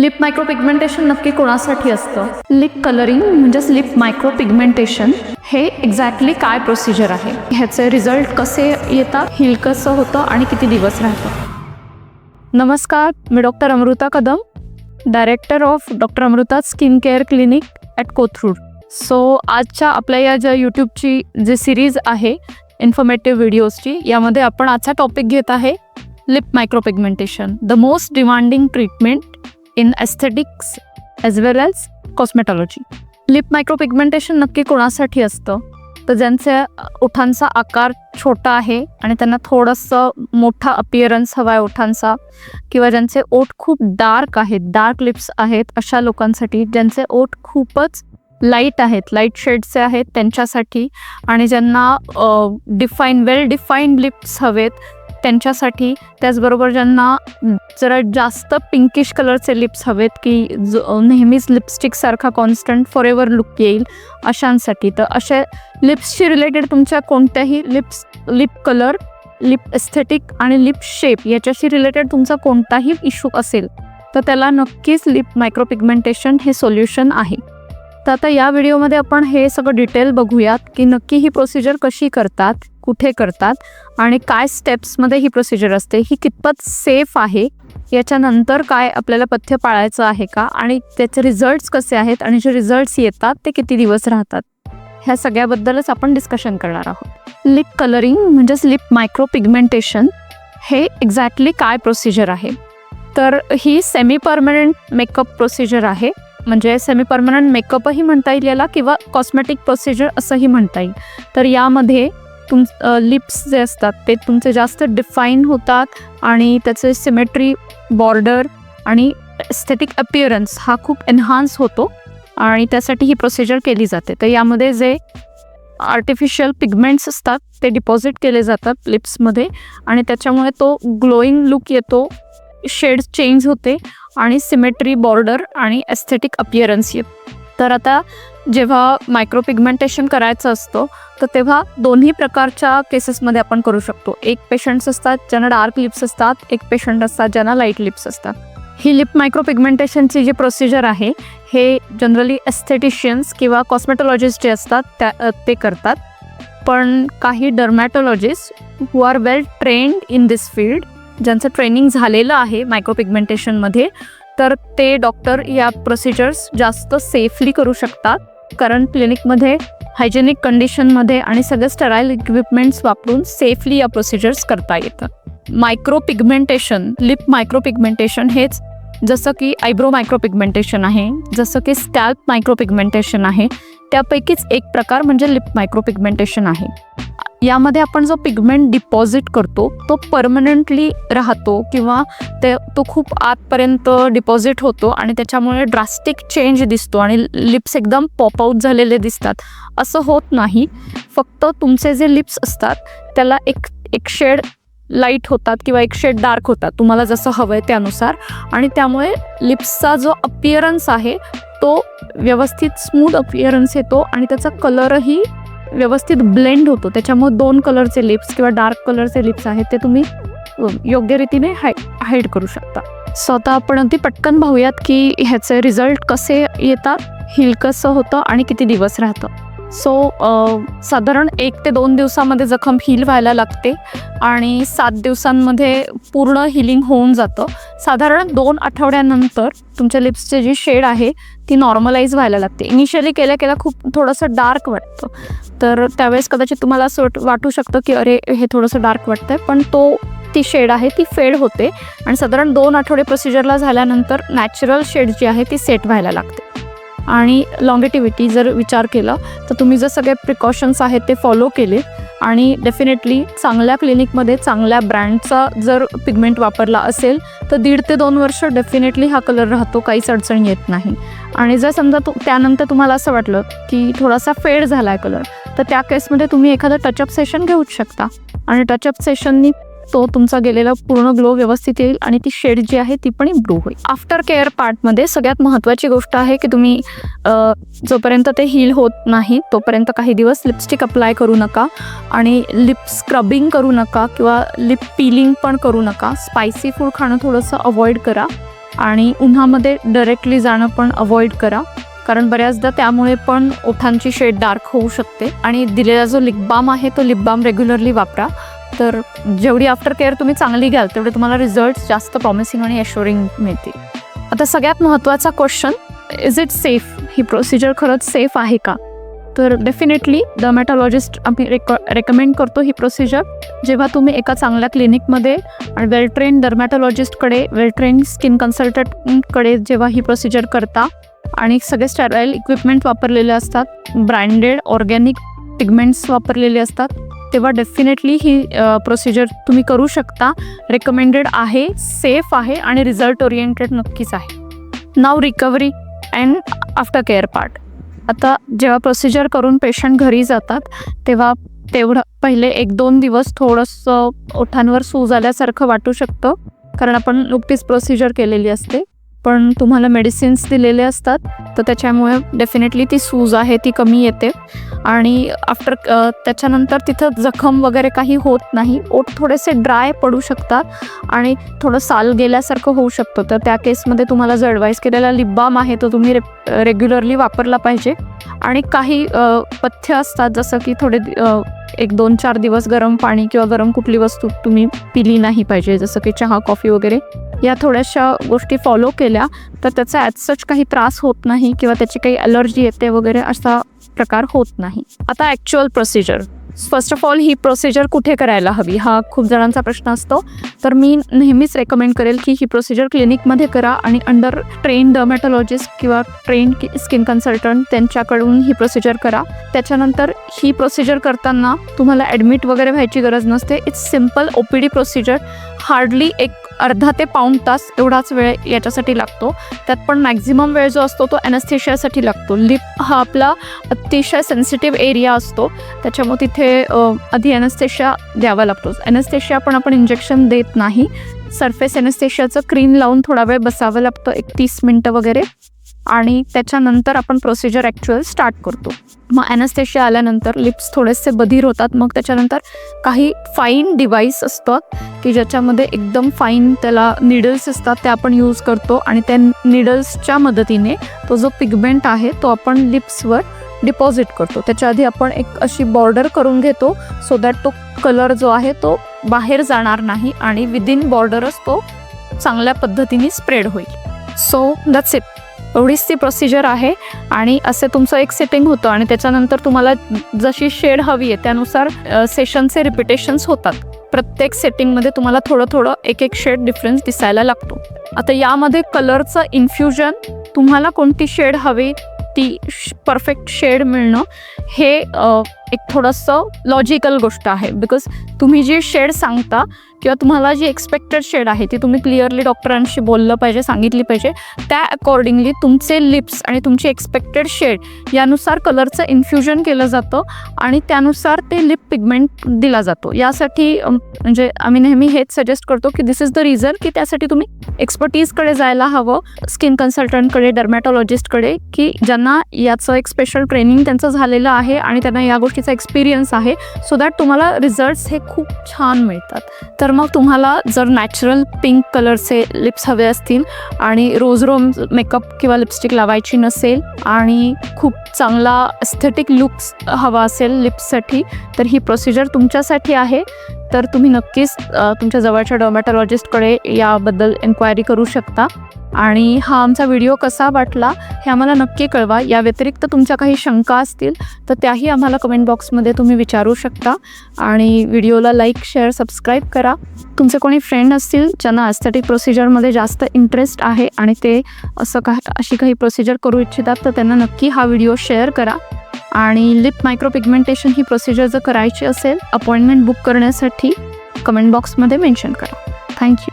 Lip micro pigmentation नक्की कोणासाठी असतं? लिप कलरिंग म्हणजेच लिप मायक्रो पिगमेंटेशन हे एक्झॅक्टली काय प्रोसिजर आहे? ह्याचे रिझल्ट कसे येतात? हिल कसं होतं? आणि किती दिवस राहतं? नमस्कार मी doctor Amruta Kadam director of doctor Amruta skin care clinic at Kothrud so आजच्या आपल्या या ज्या यूट्यूबची जी सिरीज आहे इन्फॉर्मेटिव्ह व्हिडिओजची यामध्ये आपण आजचा टॉपिक घेत आहे lip micro pigmentation the most demanding treatment in aesthetics as well as cosmetology lip micropigmentation नक्की कोणासाठी असतं? तर ज्यांचे ओठांचा आकार छोटा आहे आणि त्यांना थोडंसं मोठा अपिअरन्स हवा आहे ओठांचा किंवा ज्यांचे ओठ खूप डार्क आहेत डार्क लिप्स आहेत अशा लोकांसाठी ज्यांचे ओठ खूपच लाइट आहेत लाइट शेड्सचे आहेत त्यांच्यासाठी. आणि ज्यांना डिफाईन वेल डिफाईन्ड लिप्स हवेत त्यांच्यासाठी त्याचबरोबर ज्यांना जरा जास्त पिंकिश कलरचे लिप्स हवेत की जो नेहमीच लिपस्टिकसारखा कॉन्स्टंट फॉर एव्हर लुक येईल अशांसाठी. तर असे लिप्सशी रिलेटेड तुमच्या कोणत्याही lips lip colour lip aesthetic आणि लिप शेप याच्याशी रिलेटेड तुमचा कोणताही इश्यू असेल तर त्याला नक्कीच लिप मायक्रोपिगमेंटेशन हे सोल्युशन आहे. तर आता या व्हिडिओमध्ये आपण हे सगळं डिटेल बघूयात की नक्की ही प्रोसिजर कशी करतात कुठे करतात आणि काय स्टेप्समध्ये ही प्रोसिजर असते ही कितपत सेफ आहे याच्यानंतर काय आपल्याला पथ्य पाळायचं आहे का आणि त्याचे रिझल्ट्स कसे आहेत आणि जे रिझल्ट्स येतात ते किती दिवस राहतात ह्या सगळ्याबद्दलच आपण डिस्कशन करणार आहोत. लिप कलरिंग म्हणजेच लिप मायक्रोपिगमेंटेशन हे एक्झॅक्टली काय प्रोसिजर आहे? तर ही सेमी परमनंट मेकअप प्रोसिजर आहे. म्हणजे सेमी परमनंट मेकअपही म्हणता येईल याला किंवा कॉस्मेटिक प्रोसिजर असंही म्हणता येईल. तर यामध्ये तुम लिप्स जे असतात ते तुमचे जास्त डिफाईन होतात आणि त्याचे सिमेट्री बॉर्डर आणि एस्थेटिक अपिअरन्स हा खूप एन्हान्स होतो आणि त्यासाठी ही प्रोसिजर केली जाते. तर यामध्ये जे आर्टिफिशियल पिगमेंट्स असतात ते डिपॉझिट केले जातात लिप्समध्ये आणि त्याच्यामुळे तो ग्लोईंग लुक येतो शेड्स चेंज होते आणि सिमेट्री बॉर्डर आणि एस्थेटिक अपिअरन्स येत तर आता जेव्हा मायक्रोपिगमेंटेशन करायचं असतं तर तेव्हा दोन्ही प्रकारच्या केसेसमध्ये आपण करू शकतो. एक पेशंट्स असतात ज्यांना डार्क लिप्स असतात एक पेशंट असतात ज्यांना लाइट लिप्स असतात. ही लिप मायक्रोपिगमेंटेशनची जी प्रोसिजर आहे हे जनरली एस्थेटिशियन्स किंवा कॉस्मेटॉलॉजिस्ट जे असतात त्या ते करतात. पण काही dermatologist who are well trained in this field ज्यांचं ट्रेनिंग झालेलं आहे मायक्रोपिगमेंटेशनमध्ये तर ते डॉक्टर या प्रोसिजर्स जास्त सेफली करू शकतात. कारण क्लिनिकमध्ये हायजेनिक कंडिशनमध्ये आणि सगळे स्टराईल इक्विपमेंट्स वापरून सेफली या प्रोसिजर्स करता येतं. मायक्रोपिगमेंटेशन लिप मायक्रोपिगमेंटेशन हेच जसं की आयब्रो मायक्रोपिगमेंटेशन आहे जसं की स्कॅल्प मायक्रोपिगमेंटेशन आहे त्यापैकीच एक प्रकार म्हणजे लिप मायक्रोपिगमेंटेशन आहे. यामध्ये आपण जो पिगमेंट डिपॉझिट करतो तो परमनंटली राहतो किंवा ते तो खूप आतपर्यंत डिपॉझिट होतो आणि त्याच्यामुळे ड्रास्टिक चेंज दिसतो आणि लिप्स एकदम पॉप आऊट झालेले दिसतात. असं होत नाही. फक्त तुमचे जे लिप्स असतात त्याला एक एक शेड लाइट होतात किंवा एक शेड डार्क होतात तुम्हाला जसं हवं आहे त्यानुसार. आणि त्यामुळे लिप्सचा जो अपिअरन्स आहे तो व्यवस्थित स्मूथ अपिअरन्स येतो आणि त्याचा कलरही व्यवस्थित ब्लेंड होतो. त्याच्यामुळे दोन कलरचे लिप्स किंवा डार्क कलरचे लिप्स आहेत ते तुम्ही योग्य रीतीने हाय हाईड करू शकता. सो आता आपण अगदी पटकन पाहूयात की ह्याचे रिझल्ट कसे येतात हिल कसं होतं आणि किती दिवस राहतं. सो साधारण एक ते दोन दिवसामध्ये जखम हील व्हायला लागते आणि सात दिवसांमध्ये पूर्ण हिलिंग होऊन जातं. साधारण दोन आठवड्यानंतर तुमच्या लिप्सचे जी शेड आहे ती नॉर्मलाईज व्हायला लागते. इनिशियली केल्या केल्या खूप थोडंसं डार्क वाटतं. तर त्यावेळेस कदाचित तुम्हाला असं वाटू शकतं की अरे हे थोडंसं डार्क वाटतंय. पण तो ती शेड आहे ती फेड होते. आणि साधारण दोन आठवडे प्रोसिजरला झाल्यानंतर नॅचरल शेड जी आहे ती सेट व्हायला लागते. आणि लॉंगेटिव्हिटी जर विचार केला तर तुम्ही जर सगळे प्रिकॉशन्स आहेत ते फॉलो केले आणि डेफिनेटली चांगल्या क्लिनिकमध्ये चांगल्या ब्रँडचा जर पिगमेंट वापरला असेल तर दीड ते दोन वर्ष डेफिनेटली हा कलर राहतो काहीच अडचण येत नाही. आणि जर समजा तु त्यानंतर तुम्हाला असं वाटलं की थोडासा फेड झाला आहे कलर तर त्या केसमध्ये तुम्ही एखादं टचअप सेशन घेऊच शकता. आणि टचअप सेशननी तो तुमचा गेलेला पूर्ण ग्लो व्यवस्थित येईल आणि ती शेड जी आहे ती पण इम्प्रूव्ह होईल. आफ्टर केअर पार्टमध्ये सगळ्यात महत्त्वाची गोष्ट आहे की तुम्ही जोपर्यंत ते हील होत नाही तोपर्यंत काही दिवस लिपस्टिक अप्लाय करू नका आणि लिप स्क्रबिंग करू नका किंवा लिप पिलिंग पण करू नका. स्पायसी फूड खाणं थोडंसं अवॉइड करा आणि उन्हामध्ये डायरेक्टली जाणं पण अवॉइड करा. कारण बऱ्याचदा त्यामुळे पण ओठांची शेड डार्क होऊ शकते आणि दिलेला जो लिप बाम आहे तो लिप बाम रेग्युलरली वापरा. तर जेवढी आफ्टर केअर तुम्ही चांगली घ्याल तेवढे तुम्हाला रिझल्ट जास्त प्रॉमिसिंग आणि एश्युरिंग मिळतील. आता सगळ्यात महत्त्वाचा क्वेश्चन इज इट सेफ ही प्रोसिजर खरंच सेफ आहे का? तर डेफिनेटली डर्मॅटॉलॉजिस्ट आम्ही रेक रेकमेंड करतो ही प्रोसिजर जेव्हा तुम्ही एका चांगल्या क्लिनिकमध्ये आणि वेल ट्रेन डर्मॅटॉलॉजिस्टकडे वेल ट्रेन स्किन कन्सल्टंटकडे जेव्हा ही प्रोसिजर करता आणि सगळे स्टेराईल इक्विपमेंट वापरलेले असतात ब्रँडेड ऑर्गॅनिक पिगमेंट्स वापरलेले असतात तेव्हा डेफिनेटली ही प्रोसिजर तुम्ही करू शकता. रेकमेंडेड आहे सेफ आहे आणि रिझल्ट ओरिएंटेड नक्कीच आहे. नाव recovery and after care part आता जेव्हा प्रोसिजर करून पेशंट घरी जातात तेव्हा तेवढं पहिले एक दोन दिवस थोडंसं ओठांवर सूज आल्यासारखं वाटू शकतं. कारण आपण नुकतीच प्रोसिजर केलेली असते. पण तुम्हाला मेडिसिन्स दिलेले असतात तर त्याच्यामुळे डेफिनेटली ती सूज आहे ती कमी येते. आणि आफ्टर त्याच्यानंतर तिथं जखम वगैरे काही होत नाही. ओठ थोडेसे ड्राय पडू शकतात आणि थोडं साल गेल्यासारखं होऊ शकतं. तर त्या केसमध्ये तुम्हाला जो ॲडवाईस केलेला लिप बाम आहे तो तुम्ही रे रेग्युलरली वापरला पाहिजे. आणि काही पथ्य असतात जसं की थोडे एक दोन चार दिवस गरम पाणी किंवा गरम कुठली वस्तू तुम्ही पिली नाही पाहिजे जसं की चहा कॉफी वगैरे या थोड्याशा गोष्टी फॉलो केल्या तर त्याचा ॲज सच काही त्रास होत नाही किंवा त्याची काही अलर्जी येते वगैरे असा प्रकार होत नाही. आता actual procedure first of all he procedure कुठे करायला हवी? हा खूप जणांचा प्रश्न असतो. तर मी नेहमीच रेकमेंड करेल की ही प्रोसिजर क्लिनिकमध्ये करा आणि अंडर ट्रेन डर्मॅटॉलॉजिस्ट किंवा ट्रेन स्किन कन्सल्टंट त्यांच्याकडून ही प्रोसिजर करा. त्याच्यानंतर ही प्रोसिजर करताना तुम्हाला ॲडमिट वगैरे व्हायची गरज नसते. It's simple O P D procedure hardly एक अर्धा ते पाऊण तास एवढाच वेळ याच्यासाठी लागतो. त्यात पण मॅक्झिमम वेळ जो असतो तो ॲनस्थेशियासाठी लागतो. लिप हा आपला अतिशय सेन्सिटिव्ह एरिया असतो. त्याच्यामुळे तिथे आधी ॲनस्थेशिया द्यावा लागतो. ॲनस्थेशिया पण आपण इंजेक्शन देत नाही. सरफेस ॲनस्थेशियाचं क्रीम लावून थोडा वेळ बसावं लागतं. एक तीस मिनटं वगैरे. आणि त्याच्यानंतर आपण प्रोसिजर ॲक्च्युअल स्टार्ट करतो. मग ॲनस्थेशिया आल्यानंतर लिप्स थोडेसे बधीर होतात. मग त्याच्यानंतर काही फाईन डिवाईस असतात की ज्याच्यामध्ये एकदम फाईन त्याला निडल्स असतात ते आपण यूज करतो आणि त्या निडल्सच्या मदतीने तो जो पिगमेंट आहे तो आपण लिप्सवर डिपॉझिट करतो. त्याच्या आधी आपण एक अशी बॉर्डर करून घेतो सो दॅट तो कलर जो आहे तो बाहेर जाणार नाही आणि विदिन बॉर्डरच तो चांगल्या पद्धतीने स्प्रेड होईल. सो दॅट्स इट एवढीच ती प्रोसिजर आहे आणि असे तुमचं एक सेटिंग होतं आणि त्याच्यानंतर तुम्हाला जशी शेड हवी आहे त्यानुसार सेशनचे रिपिटेशन्स होतात. प्रत्येक सेटिंगमध्ये तुम्हाला थोडं थोडं एक एक शेड डिफरन्स दिसायला लागतो. आता यामध्ये कलरचं इन्फ्युजन तुम्हाला कोणती शेड हवी ती परफेक्ट शेड मिळणं हे एक थोडंसं लॉजिकल गोष्ट आहे. बिकॉज तुम्ही जी शेड सांगता किंवा तुम्हाला जी एक्सपेक्टेड शेड आहे ती तुम्ही क्लिअरली डॉक्टरांशी बोललं पाहिजे सांगितली पाहिजे त्या अकॉर्डिंगली तुमचे लिप्स आणि तुमची एक्सपेक्टेड शेड यानुसार कलरचं इन्फ्युजन केलं जातं आणि त्यानुसार ते लिप पिगमेंट दिला जातो. यासाठी म्हणजे आम्ही नेहमी हेच सजेस्ट करतो की दिस इज द रिझन की त्यासाठी तुम्ही एक्सपर्टीजकडे जायला हवं स्किन कन्सल्टंटकडे डर्मॅटॉलॉजिस्टकडे की ज्यांना याचं एक स्पेशल ट्रेनिंग त्यांचं झालेलं आहे आणि त्यांना या गोष्टीचा एक्सपिरियन्स आहे सो दॅट तुम्हाला रिझल्ट्स हे खूप छान मिळतात. तर तर मग तुम्हाला जर नॅचरल पिंक कलरचे लिप्स हवे असतील आणि रोज रोम मेकअप किंवा लिपस्टिक लावायची नसेल आणि खूप चांगला एस्थेटिक लुक्स हवा असेल लिप्ससाठी तर ही प्रोसिजर तुमच्यासाठी आहे. तर तुम्ही नक्कीच तुमच्या जवळच्या डॉमॅटॉलॉजिस्टकडे याबद्दल एन्क्वायरी करू शकता. आणि हा आमचा व्हिडिओ कसा वाटला हे आम्हाला नक्की कळवा. या व्यतिरिक्त तुमच्या काही शंका असतील तर त्याही आम्हाला कमेंट बॉक्समध्ये तुम्ही विचारू शकता. आणि व्हिडिओला लाईक शेअर सबस्क्राईब करा. तुमचे कोणी फ्रेंड असतील ज्यांना ॲस्थेटिक प्रोसिजरमध्ये जास्त इंटरेस्ट आहे आणि ते असं का अशी काही प्रोसिजर करू इच्छितात तर त्यांना नक्की हा व्हिडिओ शेअर करा. आणि लिप मायक्रो पिगमेंटेशन ही प्रोसिजर जर करायची असेल अपॉइंटमेंट बुक करण्यासाठी कमेंट बॉक्समध्ये मेन्शन करा. Thank you